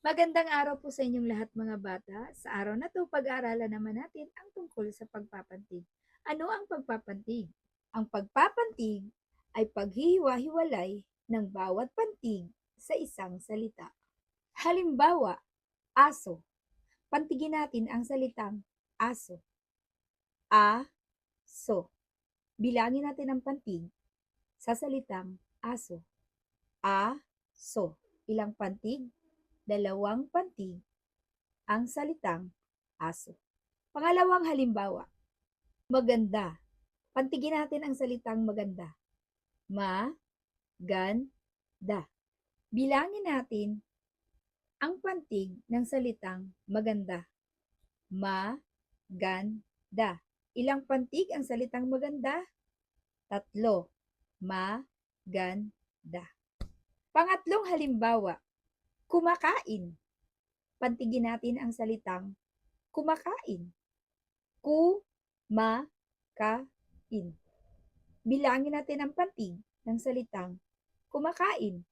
Magandang araw po sa inyong lahat mga bata. Sa araw na to, pag-aaralan naman natin ang tungkol sa pagpapantig. Ano ang pagpapantig? Ang pagpapantig ay paghihiwa-hiwalay ng bawat pantig sa isang salita. Halimbawa, aso. Pantigin natin ang salitang aso. A, so. Bilangin natin ang pantig sa salitang aso. A, so. Ilang pantig? Dalawang pantig ang salitang aso. Pangalawang halimbawa, maganda. Pantigin natin ang salitang maganda. Ma, gan, da. Bilangin natin ang pantig ng salitang maganda. Ma, gan, da. Ilang pantig ang salitang maganda? Tatlo. Ma, gan, da. Pangatlong halimbawa, kumakain. Pantigin natin ang salitang kumakain. Ku, ma, ka, in. Bilangin natin ang pantig ng salitang kumakain.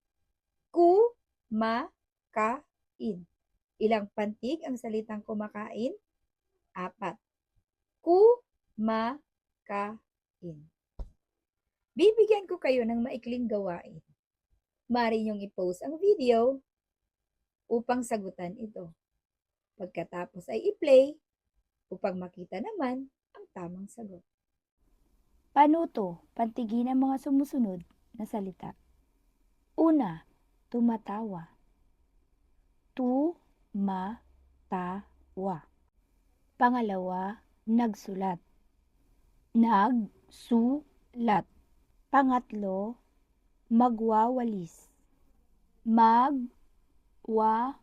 Ku, ma, ka, in. Ilang pantig ang salitang kumakain? Apat. Ku, ma, ka, in. Bibigyan ko kayo ng maikling gawain. Mari niyong i-post ang video upang sagutan ito. Pagkatapos ay i-play upang makita naman ang tamang sagot. Panuto, pantigin ang mga sumusunod na salita. Una, tumatawa. Tu, ma, ta, wa. Pangalawa, nagsulat. Nag, su, lat. Pangatlo, magwawalis. Mag, wa,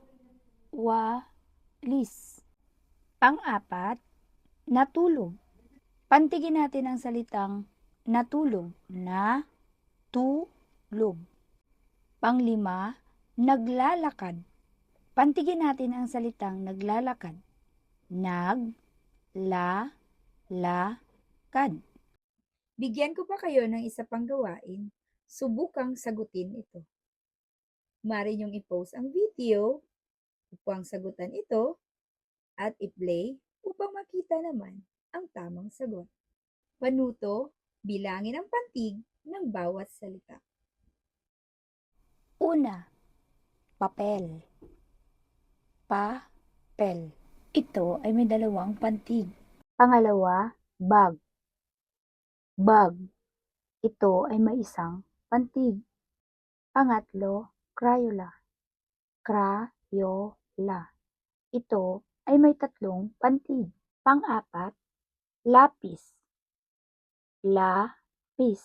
wa, lis. Pang-apat, natulog. Pantigin natin ang salitang natulog na tulog. Panglima, naglalakad. Pantigin natin ang salitang naglalakad. Nag, la, la, kad. Bigyan ko pa kayo ng isa pang gawain. Subukang sagutin ito. Mari niyong i-post ang video upang sagutan ito at i-play upang makita naman ang tamang sagot. Panuto, bilangin ang pantig ng bawat salita. Una, papel. Pa-pel. Ito ay may dalawang pantig. Pangalawa, bag. Bag. Ito ay may isang pantig. Pangatlo, Crayola. Crayola. Ito ay may tatlong pantig. Pang-apat, lapis. Lapis.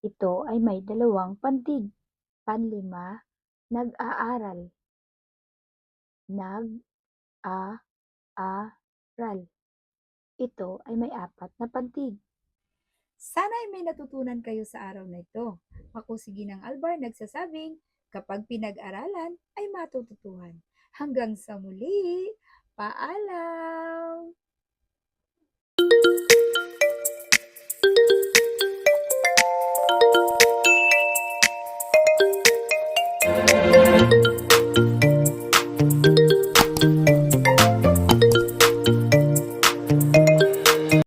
Ito ay may dalawang pantig. Panlima, nag-aaral. Nag-a-aral. Ito ay may apat na pantig. Sana ay may natutunan kayo sa araw na ito. Ako si Ginang Albar nagsasabing, kapag pinag-aralan ay matututuhan. Hanggang sa muli, paalam!